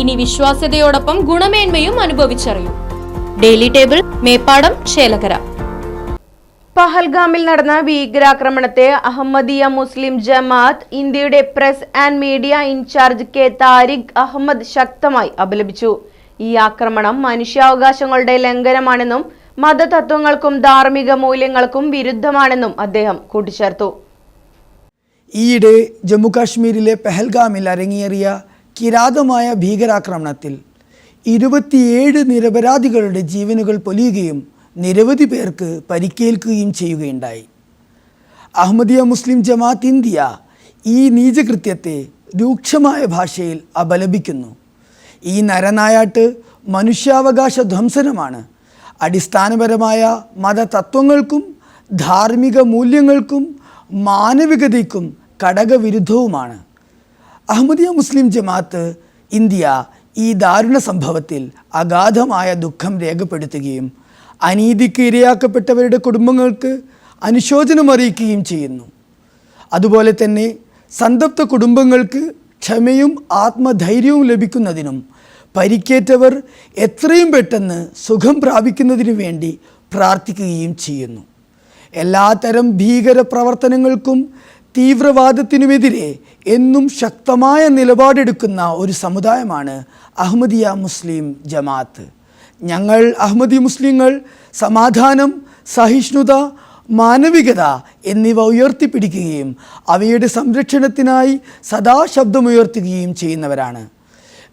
ഇനി വിശ്വാസ്യതയോടൊപ്പം ഗുണമേന്മയും അനുഭവിച്ചറിയൂ. ഡെയിലി ടേബിൾ മേപ്പാടം ചേലകര പഹൽഗാമിൽ നടന്ന ഭീകരാക്രമണത്തെ അഹമ്മദിയ മുസ്ലിം ജമാഅത്ത് ഇന്ത്യയുടെ press and media incharge K Tariq Ahmed ശക്തമായി അപലപിച്ചു. ഈ ആക്രമണം മനുഷ്യാവകാശങ്ങളുടെ ലംഘനമാണെന്നും മതതത്വങ്ങൾക്കും ധാർമ്മിക മൂല്യങ്ങൾക്കും വിരുദ്ധമാണെന്നും അദ്ദേഹം കൂട്ടിച്ചേർത്തു. ഈയിടെ ജമ്മുകാശ്മീരിലെ പെഹൽഗാമിൽ അരങ്ങേറിയ കിരാതമായ ഭീകരാക്രമണത്തിൽ ഇരുപത്തിയേഴ് നിരപരാധികളുടെ ജീവനുകൾ പൊലിയുകയും നിരവധി പേർക്ക് പരിക്കേൽക്കുകയും ചെയ്യുകയുണ്ടായി. അഹമ്മദിയ മുസ്ലിം ജമാഅത്ത് ഇന്ത്യ ഈ നീചകൃത്യത്തെ രൂക്ഷമായ ഭാഷയിൽ അപലപിക്കുന്നു. ഈ നരനായാട്ട് മനുഷ്യാവകാശ ധ്വംസനമാണ്. അടിസ്ഥാനപരമായ മതതത്വങ്ങൾക്കും ധാർമ്മിക മൂല്യങ്ങൾക്കും മാനവികതയ്ക്കും ഘടകവിരുദ്ധവുമാണ് അഹമ്മദിയ മുസ്ലിം ജമാഅത്ത് ഇന്ത്യ ഈ ദാരുണ സംഭവത്തിൽ അഗാധമായ ദുഃഖം രേഖപ്പെടുത്തുകയും അനീതിക്ക് ഇരയാക്കപ്പെട്ടവരുടെ കുടുംബങ്ങൾക്ക് അനുശോചനം അറിയിക്കുകയും ചെയ്യുന്നു. അതുപോലെ തന്നെ സന്തപ്ത കുടുംബങ്ങൾക്ക് ക്ഷമയും ആത്മധൈര്യവും ലഭിക്കുന്നതിനും പരിക്കേറ്റവർ എത്രയും പെട്ടെന്ന് സുഖം പ്രാപിക്കുന്നതിനു വേണ്ടി പ്രാർത്ഥിക്കുകയും ചെയ്യുന്നു. എല്ലാത്തരം ഭീകര പ്രവർത്തനങ്ങൾക്കും തീവ്രവാദത്തിനുമെതിരെ എന്നും ശക്തമായ നിലപാടെടുക്കുന്ന ഒരു സമുദായമാണ് അഹമ്മദിയ മുസ്ലിം ജമാഅത്ത്. ഞങ്ങൾ അഹമ്മദി മുസ്ലിങ്ങൾ സമാധാനം സഹിഷ്ണുത മാനവികത എന്നിവ ഉയർത്തിപ്പിടിക്കുകയും അവയുടെ സംരക്ഷണത്തിനായി സദാ ശബ്ദമുയർത്തുകയും ചെയ്യുന്നവരാണ്.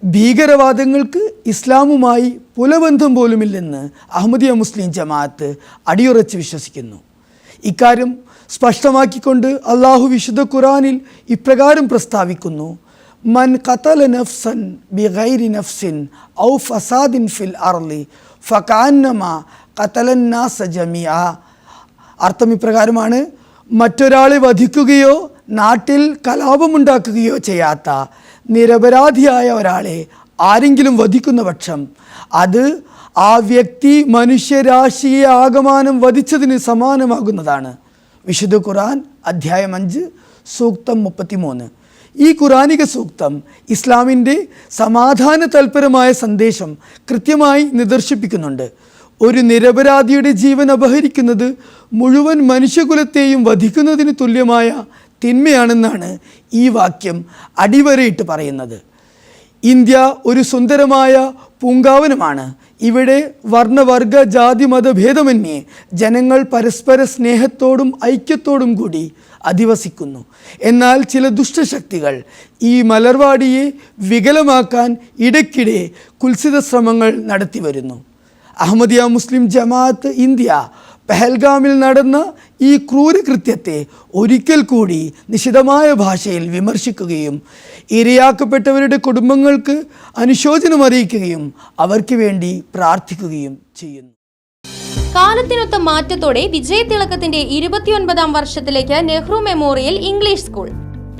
ഭീകരവാദങ്ങൾക്ക് ഇസ്ലാമുമായി പുലബന്ധം പോലുമില്ലെന്ന് അഹമ്മദിയ മുസ്ലിം ജമാഅത്ത് അടിയുറച്ച് വിശ്വസിക്കുന്നു. ഇക്കാര്യം സ്പഷ്ടമാക്കിക്കൊണ്ട് അള്ളാഹു വിശുദ്ധ ഖുറാനിൽ ഇപ്രകാരം പ്രസ്താവിക്കുന്നു. മൻ ഖതല നഫ്സൻ ബിഗൈരി നഫ്സിൻ ഔ ഫസാദിൻ ഫിൽ അർലി ഫകാന്നമ ഖതലന്നാസ ജമിയ അർത്ഥം ഇപ്രകാരമാണ് മറ്റൊരാളെ വധിക്കുകയോ നാട്ടിൽ കലാപമുണ്ടാക്കുകയോ ചെയ്യാത്ത നിരപരാധിയായ ഒരാളെ ആരെങ്കിലും വധിക്കുന്ന പക്ഷം അത് ആ വ്യക്തി മനുഷ്യരാശിയെ ആകമാനം വധിച്ചതിന് സമാനമാകുന്നതാണ്. വിശുദ്ധ ഖുറാൻ അധ്യായം അഞ്ച് സൂക്തം മുപ്പത്തിമൂന്ന്. ഈ ഖുറാനിക സൂക്തം ഇസ്ലാമിന്റെ സമാധാന തൽപരമായ സന്ദേശം കൃത്യമായി നിദർശിപ്പിക്കുന്നുണ്ട്. ഒരു നിരപരാധിയുടെ ജീവൻ അപഹരിക്കുന്നത് മുഴുവൻ മനുഷ്യകുലത്തെയും വധിക്കുന്നതിന് തുല്യമായ തിന്മയാണെന്നാണ് ഈ വാക്യം അടിവരയിട്ട് പറയുന്നത്. ഇന്ത്യ ഒരു സുന്ദരമായ പൂങ്കാവനമാണ്. ഇവിടെ വർണവർഗ ജാതി മതഭേദമന്യേ ജനങ്ങൾ പരസ്പര സ്നേഹത്തോടും ഐക്യത്തോടും കൂടി അധിവസിക്കുന്നു. എന്നാൽ ചില ദുഷ്ടശക്തികൾ ഈ മലർവാടിയെ വികലമാക്കാൻ ഇടയ്ക്കിടെ കുൽസിത ശ്രമങ്ങൾ നടത്തി വരുന്നു അഹമ്മദിയ മുസ്ലിം ജമാഅത്ത് ഇന്ത്യ പെഹൽഗാമിൽ നടന്ന ഈ ക്രൂരകൃത്യത്തെ ഒരിക്കൽ കൂടി നിശിതമായ ഭാഷയിൽ വിമർശിക്കുകയും ഇരയാക്കപ്പെട്ടവരുടെ കുടുംബങ്ങൾക്ക് അനുശോചനം അറിയിക്കുകയും അവർക്ക് വേണ്ടി പ്രാർത്ഥിക്കുകയും ചെയ്യുന്നു. കാലത്തിനൊത്ത മാറ്റത്തോടെ വിജയതിളക്കത്തിന്റെ ഇരുപത്തിയൊൻപതാം വർഷത്തിലേക്ക് നെഹ്റു മെമ്മോറിയൽ ഇംഗ്ലീഷ് സ്കൂൾ.